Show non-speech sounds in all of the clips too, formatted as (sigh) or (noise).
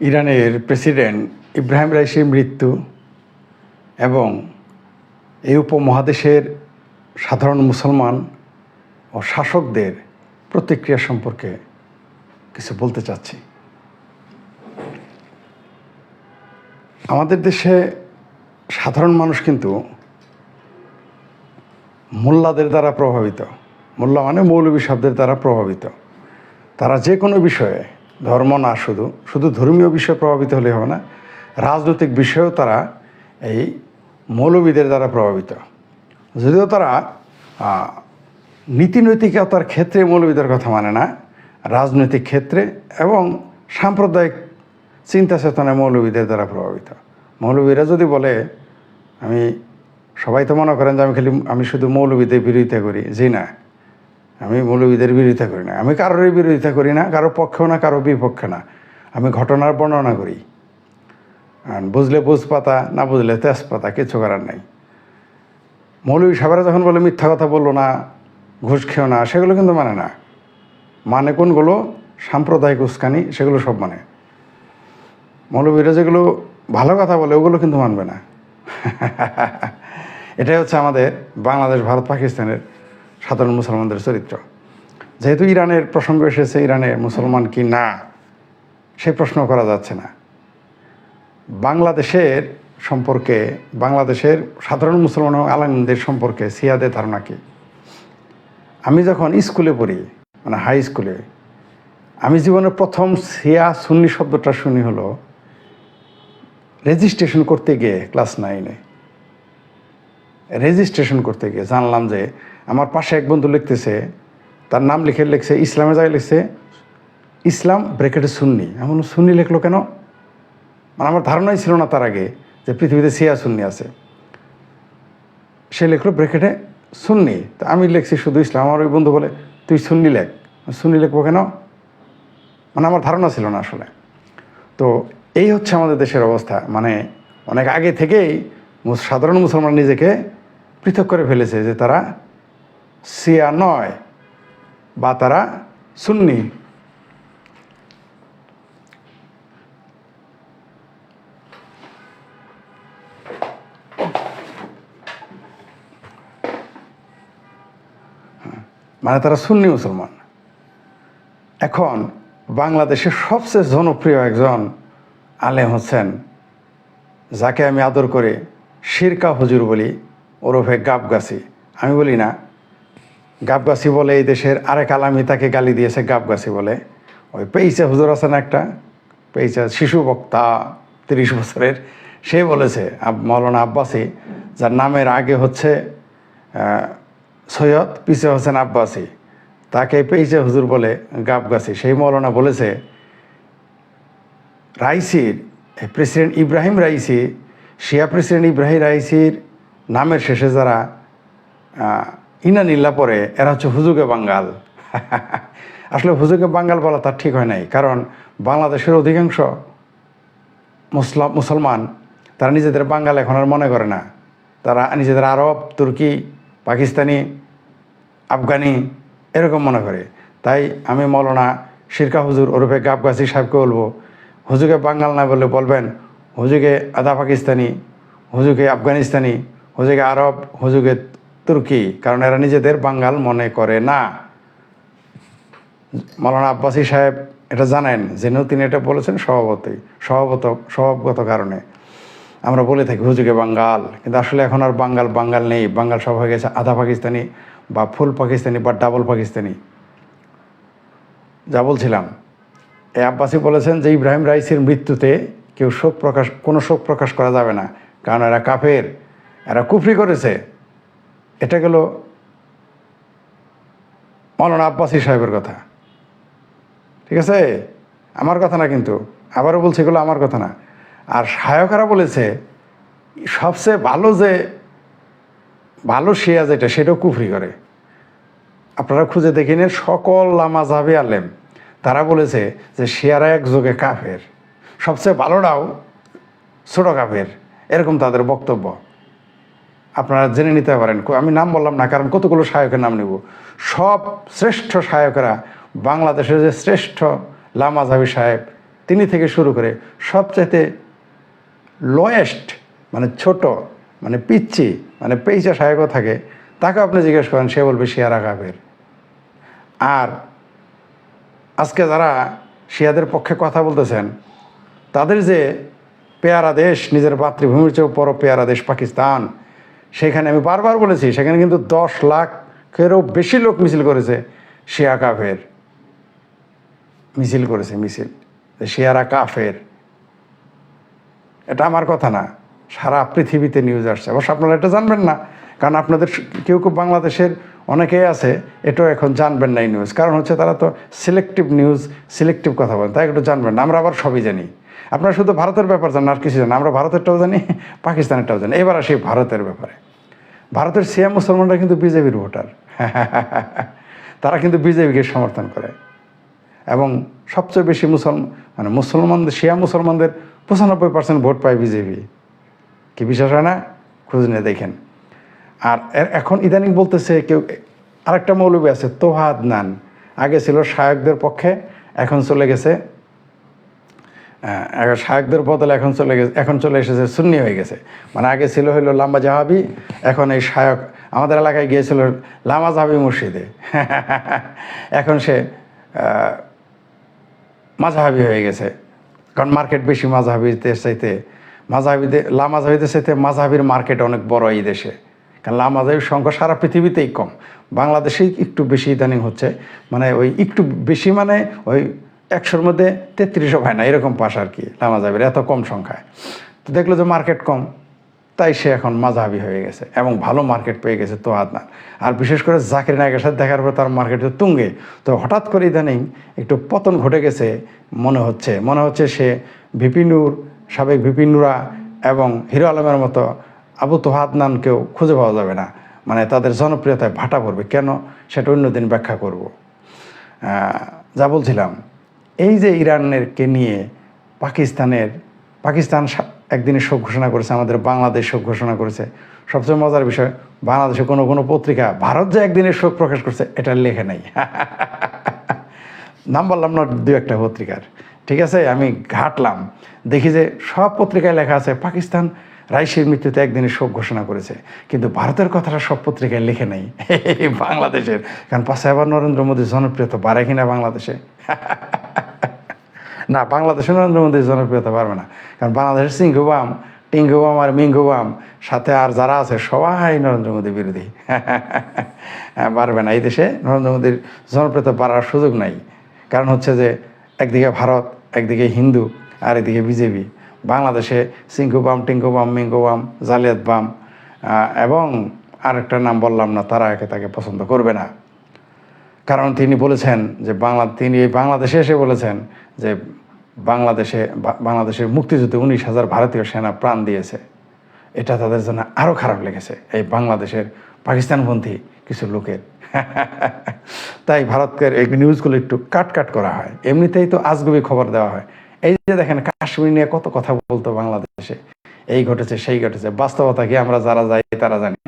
ইরানের প্রেসিডেন্ট ইব্রাহিম রাইসির মৃত্যু এবং এই উপমহাদেশের সাধারণ মুসলমান ও শাসকদের প্রতিক্রিয়া সম্পর্কে কিছু বলতে চাচ্ছি। আমাদের দেশে সাধারণ মানুষ কিন্তু মোল্লাদের দ্বারা প্রভাবিত। মোল্লা মানে মৌলবী শব্দের দ্বারা প্রভাবিত। তারা যে কোনো বিষয়ে ধর্ম না শুধু শুধু ধর্মীয় বিষয়ে প্রভাবিত হলে হবে না রাজনৈতিক বিষয়েও তারা এই মৌলবীদের দ্বারা প্রভাবিত। যদিও তারা আহ, নীতি নৈতিকতার ক্ষেত্রে মৌলবীদের কথা মানে না রাজনৈতিক ক্ষেত্রে এবং সাম্প্রদায়িক চিন্তা চেতনায় মৌলবীদের দ্বারা প্রভাবিত। মৌলবীরা যদি বলে আমি সবাই তো মনে করেন যে আমি খালি আমি শুধু মৌলবীদের বিরোধিতা করি। জি না। আমি মৌলবীদের বিরোধিতা করি না। আমি কারোরই বিরোধিতা করি না, কারও পক্ষেও না, কারও বিপক্ষে না। আমি ঘটনার বর্ণনা করি। বুঝলে বুঝ পাতা না বুঝলে তেজ পাতা কিছু করার নাই। মৌলবী সাহেবরা যখন বলে, মিথ্যা কথা বলল না, ঘুষ খেও না, সেগুলো কিন্তু মানে না। মানে কোনগুলো? সাম্প্রদায়িক উস্কানি, সেগুলো সব মানে। মৌলবীরা যেগুলো ভালো কথা বলে, ওগুলো কিন্তু মানবে না। (laughs) এটাই হচ্ছে আমাদের বাংলাদেশ, ভারত, পাকিস্তানের সাধারণ মুসলমানদের চরিত্র। যেহেতু ইরানের প্রসঙ্গ এসেছে ইরানের মুসলমান কি না, সে প্রশ্ন করা যাচ্ছে না। বাংলাদেশের সম্পর্কে, বাংলাদেশের সাধারণ মুসলমান এবং আলমদের সম্পর্কে সিয়াদের ধারণা কি? আমি যখন স্কুলে পড়ি মানে হাই স্কুলে, আমি জীবনে প্রথম সিয়া সুন্নি শব্দটা শুনি হলো, রেজিস্ট্রেশন করতে গিয়ে ক্লাস নাইনে। রেজিস্ট্রেশন করতে গিয়ে জানলাম যে আমার পাশে এক বন্ধু লিখতেছে, তার নাম লিখে লিখছে, ইসলামে যায় লিখছে, ইসলাম ব্রেকেটে সুন্নি। এমন সুন্নি লিখলো কেন? মানে আমার ধারণাই ছিল না তার আগে যে পৃথিবীতে সিয়া সুন্নি আছে। সে লিখলো ব্রেকেটে সুন্নি। তা আমি লিখছি শুধু ইসলাম। আমার ওই বন্ধু বলে, তুই সুন্নি লেখ। সুন্নি লিখব কেন? মানে আমার ধারণা ছিল না আসলে। তো এই হচ্ছে আমাদের দেশের অবস্থা। মানে অনেক আগে থেকেই সাধারণ মুসলমান নিজেকে পৃথক করে ফেলেছে যে তারা সিয়া নয়, বা তারা সুন্নি। মানে তারা সুন্নি মুসলমান। এখন বাংলাদেশের সবচেয়ে জনপ্রিয় একজন আলেম হচ্ছেন যাকে আমি আদর করে শিরকা হুজুর বলি, ওরফে গাবগাছি। আমি বলি না গাবগাছি বলে এই দেশের আরেক আলামি তাকে গালি দিয়েছে, গাবগাছি বলে। ওই পেইচা হুজুর আছেন একটা পেইচা শিশু বক্তা, তিরিশ বছরের। সে বলেছে মৌলানা আব্বাসি, যার নামের আগে হচ্ছে সৈয়দ পিছে হোসেন আব্বাসি, তাকে পেইচে হুজুর বলে গাবগাছি। সেই মৌলানা বলেছে, রাইসির প্রেসিডেন্ট ইব্রাহিম রাইসি, শিয়া প্রেসিডেন্ট ইব্রাহিম রাইসির নামের শেষে যারা ইনানিল্লা পরে, এরা হচ্ছে হুজুগে বাঙ্গাল। আসলে হুজুগে বাঙ্গাল বলা তার ঠিক হয় নাই, কারণ বাংলাদেশের অধিকাংশ মুসলাম মুসলমান, তারা নিজেদের বাঙ্গাল এখন আর মনে করে না। তারা নিজেদের আরব, তুর্কি, পাকিস্তানি, আফগানি এরকম মনে করে। তাই আমি মৌলানা শিরকা হুজুর ওরফে গাবগাছি সাহেবকে বলব হুজুকে বাঙ্গাল না বলে বলবেন হুজুকে আদা পাকিস্তানি হুজুকে আফগানিস্তানি হুজুকে আরব হুজুকে তুর্কি কারণ এরা নিজেদের বাঙ্গাল মনে করে না। মৌলানা আব্বাসী সাহেব এটা জানেন জেনেও তিনি এটা বলেছেন স্বভাবতই, স্বভাবত, স্বভাবগত কারণে। আমরা বলে থাকি, হুজুগে বাঙ্গাল কিন্তু আসলে এখন আর বাঙ্গাল বাঙ্গাল নেই। বাঙ্গাল সব হয়ে গেছে আধা পাকিস্তানি বা ফুল পাকিস্তানি বা ডাবল পাকিস্তানি। যা বলছিলাম। এই আব্বাসী বলেছেন যে, ইব্রাহিম রাইসির মৃত্যুতে কেউ শোক প্রকাশ, কোনো শোক প্রকাশ করা যাবে না। কারণ এরা কাফের, এরা কুফরি করেছে। এটা গেল মৌলানা আব্বাসী সাহেবের কথা। ঠিক আছে? আমার কথা না কিন্তু। আবারও বলছি, এগুলো আমার কথা না। আর সায়করা বলেছে, সবচেয়ে ভালো যে, ভালো শিয়া যেটা, সেটাও কুফরি করে। আপনারা খুঁজে দেখে নিন, সকল লামাজাবে আলেম, তারা বলেছে যে শিয়ারা একযোগে কাফের। সবচেয়ে ভালোটাও ছোট কাফের। এরকম তাদের বক্তব্য। আপনারা জেনে নিতে পারেন। আমি নাম বললাম না, কারণ কতগুলো শায়কের নাম নেব। সব শ্রেষ্ঠ শায়করা বাংলাদেশের যে শ্রেষ্ঠ লামাজাবি সাহেব তিনি থেকে শুরু করে সবচাইতে লোয়েস্ট মানে ছোট মানে পিচ্ছি মানে পেইচা সাহেবও থাকে, তাকে আপনি জিজ্ঞেস করেন, সে বলবে শিয়ারা কাফের। আর আজকে যারা শিয়াদের পক্ষে কথা বলতেছেন, তাদের যে পেয়ারা দেশ, নিজের মাতৃভূমির চেয়েও বড় পেয়ারা দেশ পাকিস্তান সেখানে আমি বারবার বলেছি, সেখানে কিন্তু দশ লাখেরও বেশি লোক মিছিল করেছে, শিয়া কাফের। মিছিল করেছে, মিছিল। শিয়ারা কাফের। এটা আমার কথা না। সারা পৃথিবীতে নিউজ আসছে। অবশ্য আপনারা এটা জানবেন না, কারণ আপনাদের কেউ কেউ বাংলাদেশের অনেকেই আছে, এটাও এখন জানবেন না এই নিউজ কারণ হচ্ছে তারা তো সিলেক্টিভ নিউজ সিলেক্টিভ কথা বলেন তাই একটু জানবেন না। আমরা আবার সবই জানি। আপনারা শুধু ভারতের ব্যাপার জানেন, আর কিছু জানেন আমরা ভারতেরটাও জানি, পাকিস্তানেরটাও জানি। এবার আসি ভারতের ব্যাপারে। ভারতের সিয়া মুসলমানরা কিন্তু বিজেপির ভোটার। (laughs) তারা কিন্তু বিজেপিকে সমর্থন করে। এবং সবচেয়ে বেশি মুসলমান মানে মুসলমানদের শিয়া মুসলমানদের পঁচানব্বই পার্সেন্ট ভোট পায় বিজেপি। কি বিশ্বাস হয় না? খুঁজ নিয়ে দেখেন। আর এখন ইদানিং বলতেছে কেউ, আরেকটা মৌলবী আছে, তোহাদ নান। আগে ছিল শায়কদের পক্ষে, এখন চলে গেছে এখন শায়কদের বদলে এখন চলে গেছে, এখন চলে এসেছে সুন্নি হয়ে গেছে। মানে আগে ছিল হইল লাম্বা জাহাবি, এখন এই শায়ক আমাদের এলাকায় গিয়েছিল লামা জাহাবি মসজিদে। (laughs) এখন সে মাঝাহাবি হয়ে গেছে। কারণ মার্কেট বেশি মাঝহাবিদের চাইতে, মাঝহাবিদের লামাঝহাবিদের চাইতে মাঝহাবির মার্কেট অনেক বড় এই দেশে। কারণ লামাঝহাবির সংখ্যা সারা পৃথিবীতেই কম। বাংলাদেশেই একটু বেশি ইদানিং হচ্ছে। মানে ওই একটু বেশি মানে ওই একশোর মধ্যে তেত্রিশও হয় না, এরকম পাশ আর কি লামাঝহাবির এত কম সংখ্যায়। তো দেখল যে মার্কেট কম, তাই সে এখন মাঝহাবি হয়ে গেছে এবং ভালো মার্কেট পেয়ে গেছে তো আদনান। আর বিশেষ করে জাকির নায়কের সাথে দেখার পর তার মার্কেট তুঙ্গে। তো হঠাৎ করে ইদানিং একটু পতন ঘটে গেছে মনে হচ্ছে। মনে হচ্ছে সে ভিপিনুর সাবেক ভিপিনুরা এবং হিরো আলমের মতো আবু তোহাদনানকেও খুঁজে পাওয়া যাবে না। মানে তাদের জনপ্রিয়তায় ভাটা পড়বে। কেন? সেটা অন্যদিন ব্যাখ্যা করব। যা বলছিলাম এই যে ইরানেরকে নিয়ে পাকিস্তানের, পাকিস্তান একদিনে শোক ঘোষণা করেছে, আমাদের বাংলাদেশ শোক ঘোষণা করেছে। সবচেয়ে মজার বিষয়, বাংলাদেশে কোনো কোনো পত্রিকা, ভারত যে একদিনে শোক প্রকাশ করছে, এটা লেখে নাই। (laughs) নাম বললাম না দু একটা পত্রিকার। ঠিক আছে, আমি ঘাটলাম। দেখি যে সব পত্রিকায় লেখা আছে, পাকিস্তান রাইসির মৃত্যুতে একদিনে শোক ঘোষণা করেছে। কিন্তু ভারতের কথাটা সব পত্রিকায় লিখে নেই, (laughs) বাংলাদেশের। কারণ পাশে আবার নরেন্দ্র মোদীর জনপ্রিয়তা বাড়ে কিনা বাংলাদেশে? (laughs) না বাংলাদেশে নরেন্দ্র মোদীর জনপ্রিয়তা পারবে না। কারণ বাংলাদেশের সিংহুবাম টিঙ্গুবাম আর মিঙ্গুবাম সাথে আর যারা আছে সবাই নরেন্দ্র মোদী বিরোধী। (laughs) হ্যাঁ, পারবে না। এই দেশে নরেন্দ্র মোদীর জনপ্রিয়তা বাড়ার সুযোগ নাই। কারণ হচ্ছে যে একদিকে ভারত একদিকে হিন্দু আর একদিকে বিজেপি। বাংলাদেশে সিংকুবাম টিঙ্কুবাম মিঙ্কুবাম জালিয়াত বাম এবং আরেকটা নাম বললাম না তারা একে তাকে পছন্দ করবে না। কারণ তিনি বলেছেন যে বাংলা তিনি এই বাংলাদেশে এসে বলেছেন যে বাংলাদেশে বাংলাদেশের মুক্তিযুদ্ধে উনিশ হাজার ভারতীয় সেনা প্রাণ দিয়েছে, এটা তাদের জন্য আরও খারাপ লেগেছে। এই বাংলাদেশের পাকিস্তানপন্থী কিছু লোকের। (laughs) তাই ভারতকে এই নিউজগুলো একটু কাট কাট করা হয়। এমনিতেই তো আজগুবি খবর দেওয়া হয়। এই যে দেখেন, কাশ্মীর নিয়ে কত কথা বলতো বাংলাদেশে। এই ঘটেছে, সেই ঘটেছে। বাস্তবতা কি আমরা যারা যাই, তারা জানি।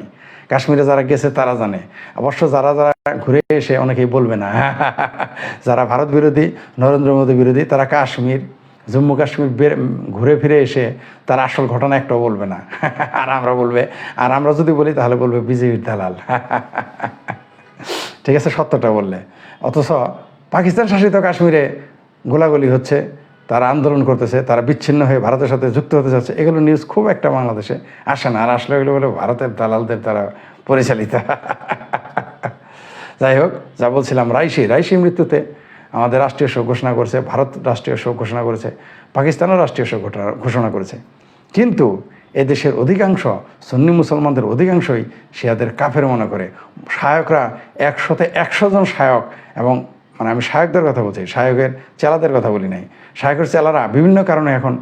কাশ্মীরে যারা গেছে, তারা জানে। অবশ্য যারা যারা ঘুরে এসে অনেকেই বলবে না। (laughs) যারা ভারত বিরোধী, নরেন্দ্র মোদী বিরোধী, তারা কাশ্মীর, জম্মু কাশ্মীর ঘুরে ফিরে এসে তার আসল ঘটনা একটাও বলবে না। (laughs) আর আমরা বলবে, আর আমরা যদি বলি, তাহলে বলবে বিজেপির দালাল। (laughs) ঠিক আছে, সত্যটা বললে। অথচ পাকিস্তান শাসিত কাশ্মীরে গোলাগুলি হচ্ছে তারা আন্দোলন করতেছে, তারা বিচ্ছিন্ন হয়ে ভারতের সাথে যুক্ত হতে চাচ্ছে। এগুলো নিউজ খুব একটা বাংলাদেশে আসে না। আর আসলে এগুলো বলে ভারতের দালালদের দ্বারা পরিচালিত। যাই হোক, যা বলছিলাম, রাইসি রাইসি মৃত্যুতে আমাদের রাষ্ট্রীয় শোক ঘোষণা করেছে, ভারত রাষ্ট্রীয় শোক ঘোষণা করেছে, পাকিস্তানও রাষ্ট্রীয় শোক ঘোষণা- করেছে। কিন্তু এদেশের অধিকাংশ সুন্নি মুসলমানদের অধিকাংশই শিয়াদের কাফের মনে করে। শায়করা একশোতে একশো জন শায়ক এবং মানে আমি শায়কদের কথা বলছি শায়কের চেলাদের কথা বলি নাই। শায়কের চেলারা বিভিন্ন কারণে এখন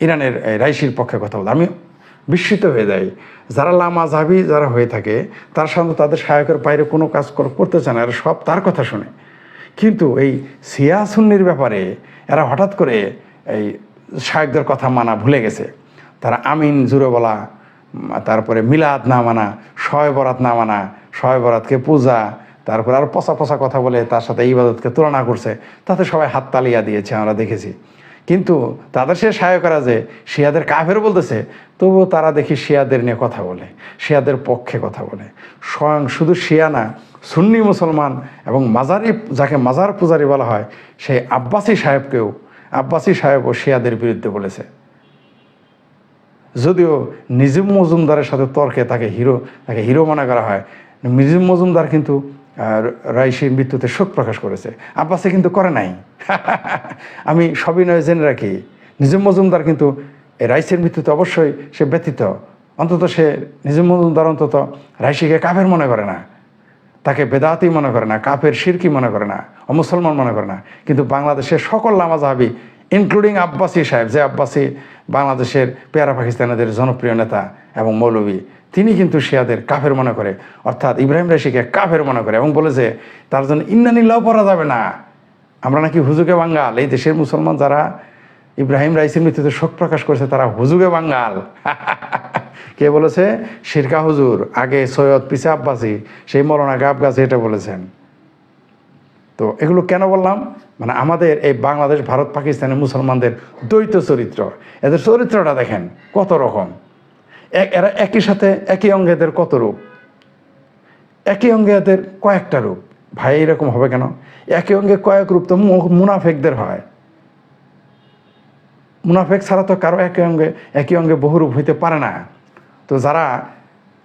ইরানের এই রাইসির পক্ষে কথা বলে। আমি বিস্মিত হয়ে যাই। যারা লামাজাবি যারা হয়ে থাকে, তার সাথে তাদের শায়কের বাইরে কোনো কাজ কর- করতে চায় না, এরা সব তার কথা শুনে। কিন্তু এই সিয়া সুন্নির ব্যাপারে এরা হঠাৎ করে এই শায়কদের কথা মানা ভুলে গেছে। তারা আমিন জুড়ে বলা তারপরে মিলাদ না মানা, শয় বরাত না মানা, শয় বরাতকে পূজা তারপর আর পচা পচা কথা বলে তার সাথে ইবাদতকে তুলনা করছে, তাতে সবাই হাত তালিয়া দিয়েছে, আমরা দেখেছি। কিন্তু তাদের সে সায়করা যে শিয়াদের কাফের বলতেছে, তবুও তারা দেখি শিয়াদের নিয়ে কথা বলে, শিয়াদের পক্ষে কথা বলে। স্বয়ং শুধু শিয়া না, সুন্নি মুসলমান এবং মাজারি, যাকে মাজার পূজারি বলা হয়, সেই আব্বাসি সাহেবকেও, আব্বাসি সাহেবও শিয়াদের বিরুদ্ধে বলেছে। যদিও নিজিম মজুমদারের সাথে তর্কে তাকে হিরো তাকে হিরো মনে করা হয়। নিজিম মজুমদার কিন্তু রাইসির মৃত্যুতে শোক প্রকাশ করেছে। আব্বাসে কিন্তু করে নাই। (laughs) আমি সবিনয় জেনে রাখি নিজিম মজুমদার কিন্তু রাইসের মৃত্যুতে অবশ্যই সে ব্যতীত। অন্তত সে নিজিম মজুমদার অন্তত রাইসিকে কাফের মনে করে না। তাকে বেদাতি মনে করে না, কাফের শিরকি মনে করে না, অমুসলমান মনে করে না। কিন্তু বাংলাদেশের সকল নামাজাহাবি ইনক্লুডিং আব্বাসি সাহেব, যে আব্বাসি বাংলাদেশের পেয়ারা পাকিস্তানিদের জনপ্রিয় নেতা এবং মৌলবী তিনি কিন্তু শিয়াদের কাফের মনে করে, অর্থাৎ ইব্রাহিম রাশিকে কাফের মনে করে এবং বলেছে তার জন্য ইন্নানিল্লাও পড়া যাবে না আমরা নাকি হুজুগে বাঙ্গাল। এই দেশের মুসলমান যারা ইব্রাহিম রাইসির মৃত্যুতে শোক প্রকাশ করেছে, তারা হুজুগে বাঙ্গাল। (laughs) কে বলেছে? শিরকা হুজুর, আগে সৈয়দ পিসা আব্বাসি, সেই গাব গাছে এটা বলেছেন। তো এগুলো কেন বললাম? মানে আমাদের এই বাংলাদেশ, ভারত, পাকিস্তানের মুসলমানদের দ্বৈত চরিত্র। এদের চরিত্রটা দেখেন কত রকম। এরা একই সাথে একই অঙ্গে এদের কত রূপ? একই অঙ্গে এদের কয়েকটা রূপ। ভাই, এরকম হবে কেন? একই অঙ্গে কয়েক রূপ তো মুনাফেকদের হয়। মুনাফেক ছাড়া তো কারও একই অঙ্গে একই অঙ্গে বহুরূপ হইতে পারে না। তো যারা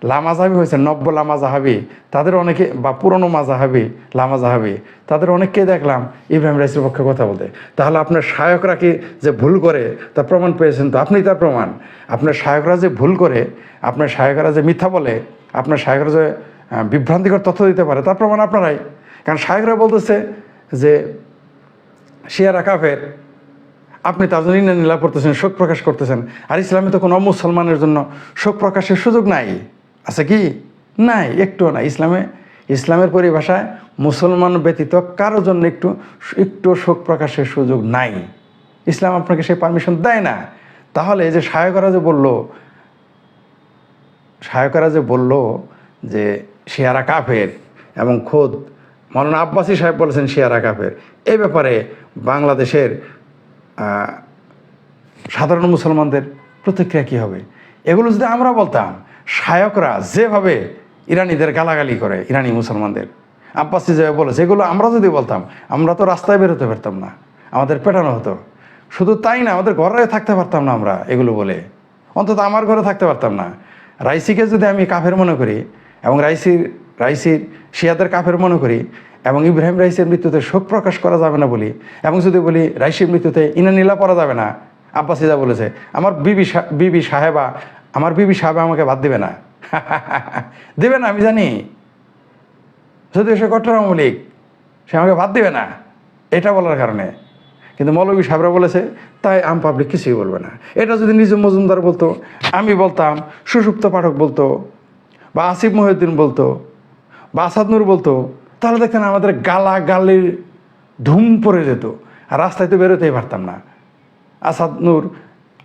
লামাজাহাবি হয়েছে, নব্য লামা লামাজাহাবি। তাদের অনেকে, বা পুরনো মাজাহাবি, লামাজাহাবি। তাদের অনেককেই দেখলাম, ইব্রাহিম রাইসের পক্ষে কথা বলতে। তাহলে আপনার শায়করা কি যে ভুল করে, তার প্রমাণ পেয়েছেন তো? আপনি তার প্রমাণ। আপনার শায়করা যে ভুল করে, আপনার শায়করা যে মিথ্যা বলে, আপনার শায়করা যে বিভ্রান্তিকর তথ্য দিতে পারে, তার প্রমাণ আপনারাই। কারণ শায়করা বলতেছে যে, শিয়ারা কাফের, আপনি তার জন্য নীলা করতেছেন, শোক প্রকাশ করতেছেন। আর ইসলামে তো কোনো মুসলমানের জন্য শোক প্রকাশের সুযোগ নাই। আছে কি? নাই, একটুও না ইসলামে, ইসলামের পরিভাষায় মুসলমান ব্যতীত কারও জন্য একটু একটু শোক প্রকাশের সুযোগ নাই। ইসলাম আপনাকে সেই পারমিশন দেয় না। তাহলে যে সায়করা যে বলল সায়করা যে বলল যে শিয়ারা কাফের এবং খোদ মৌলানা আব্বাসী সাহেব বলেছেন শিয়ারা কাফের। এই ব্যাপারে বাংলাদেশের সাধারণ মুসলমানদের প্রতিক্রিয়া কী হবে? এগুলো যদি আমরা বলতাম শায়করা যেভাবে ইরানিদের গালাগালি করে, ইরানি মুসলমানদের, আব্বাসী যেভাবে বলেছে এগুলো আমরা যদি বলতাম, আমরা তো রাস্তায় বেরোতে পারতাম না, আমাদের পেটানো হতো। শুধু তাই না, আমাদের ঘরে থাকতে পারতাম না আমরা এগুলো বলে। অন্তত আমার ঘরে থাকতে পারতাম না। রাইসিকে যদি আমি কাফের মনে করি, এবং রাইসির রাইসির শিয়াদের কাফের মনে করি, এবং ইব্রাহিম রাইসের মৃত্যুতে শোক প্রকাশ করা যাবে না বলি, এবং যদি বলি রাইসির মৃত্যুতে ইনানীলা পড়া যাবে না আব্বাসিদা বলেছে, আমার বিবি বিবি সাহেবা আমার বিবি সাহেব আমাকে বাদ দেবে না। দেবে না, আমি জানি। যদিও সে কট্টর আওয়ামী সে আমাকে বাদ দেবে না, এটা বলার কারণে। কিন্তু মৌলবী সাহেবরা বলেছে, তাই আম পাবলিক কিছুই বলবে না। এটা যদি নিজম মজুমদার বলতো, আমি বলতাম সুষুপ্ত পাঠক বলতো, বা আসিফ মহিউদ্দিন বলতো, বা আসাদ নূর বলতো, তাহলে দেখতেন আমাদের গালা গালির ধুম পড়ে যেত, আর রাস্তায় তো বেরোতেই পারতাম না। আসাদ নূর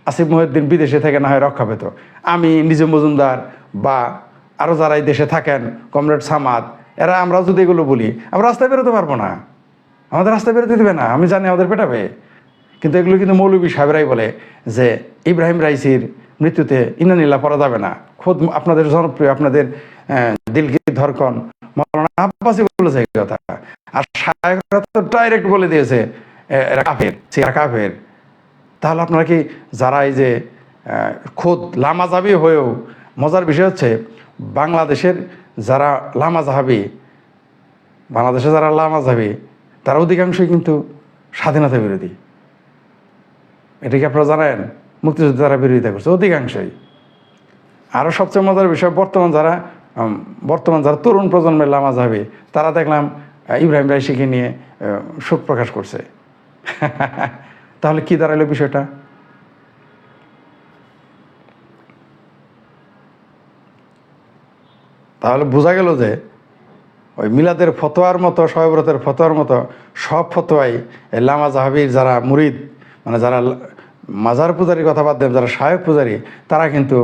আসিফ মহিউদ্দিন বিদেশে থেকে না হয় রক্ষা পেত। আমি নিজম মজুমদার বা আরও যারা এই দেশে থাকেন, কমরেড সামাদ, এরা আমরা যদি এগুলো বলি, আমরা রাস্তায় বেরোতে পারব না। আমাদের রাস্তায় বেরোতে দেবে না, আমি জানি আমাদের পেটাবে কিন্তু এগুলো কিন্তু মৌলবী সাহেবরাই বলে যে, ইব্রাহিম রাইসির মৃত্যুতে ইনানিল্লা পড়া যাবে না। খোদ আপনাদের জনপ্রিয়, আপনাদের দিলকি ধরকন মৌলানা আব্বাসি বলেছে এই কথা। আর শায়করা তো ডাইরেক্ট বলে দিয়েছে কাফের, সে কাফের। তাহলে আপনারা কি যারা এই যে খোদ লামাজাবি হয়েও মজার বিষয় হচ্ছে, বাংলাদেশের যারা লামাজাহাবি বাংলাদেশে যারা লামাজাবি, তারা অধিকাংশই কিন্তু স্বাধীনতা বিরোধী। এটা কি আপনারা জানেন? মুক্তিযুদ্ধ তারা বিরোধিতা করছে, অধিকাংশই। আরও সবচেয়ে মজার বিষয়, বর্তমান যারা বর্তমান যারা তরুণ প্রজন্মের লামা যাবে তারা দেখলাম ইব্রাহিম রাইসিকে নিয়ে শোক প্রকাশ করছে। (laughs) তাহলে কি দাঁড়াল বিষয়টা? তাহলে বোঝা গেল যে ওই মিলাদের ফতোয়ার মতো শয়ব্রতের ফতোয়ার মতো সব ফতোয়াই লামা জাহাবির যারা মুরিদ মানে যারা মাজার পূজারীর কথা বাদ দেন, যারা শায়ক পূজারী, তারা কিন্তু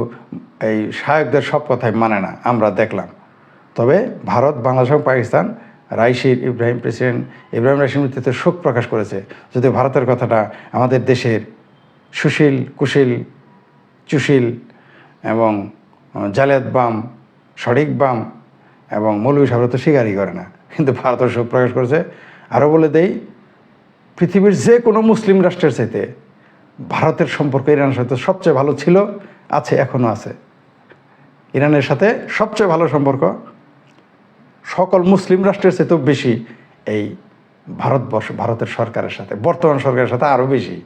এই শায়কদের সব কথাই মানে না, আমরা দেখলাম। তবে ভারত, বাংলাদেশ এবং পাকিস্তান রাইশির ইব্রাহিম প্রেসিডেন্ট ইব্রাহিম রাইশির মৃত্যুতে শোক প্রকাশ করেছে। যদিও ভারতের কথাটা আমাদের দেশের সুশীল, কুশীল, চুশীল এবং জালিয়াত বাম, সঠিক বাম এবং মৌলবী সাহেবরা তো স্বীকারই করে না। কিন্তু ভারতের শোক প্রকাশ করেছে। আরও বলে দেই, পৃথিবীর যে কোনো মুসলিম রাষ্ট্রের চাইতে ভারতের সম্পর্ক ইরানের সাথে সবচেয়ে ভালো ছিল, আছে এখনও আছে। ইরানের সাথে সবচেয়ে ভালো সম্পর্ক সকল মুসলিম রাষ্ট্রের চেয়ে তো বেশি এই ভারতবর্ষ, ভারতের সরকারের সাথে, বর্তমান সরকারের সাথে আরও বেশি।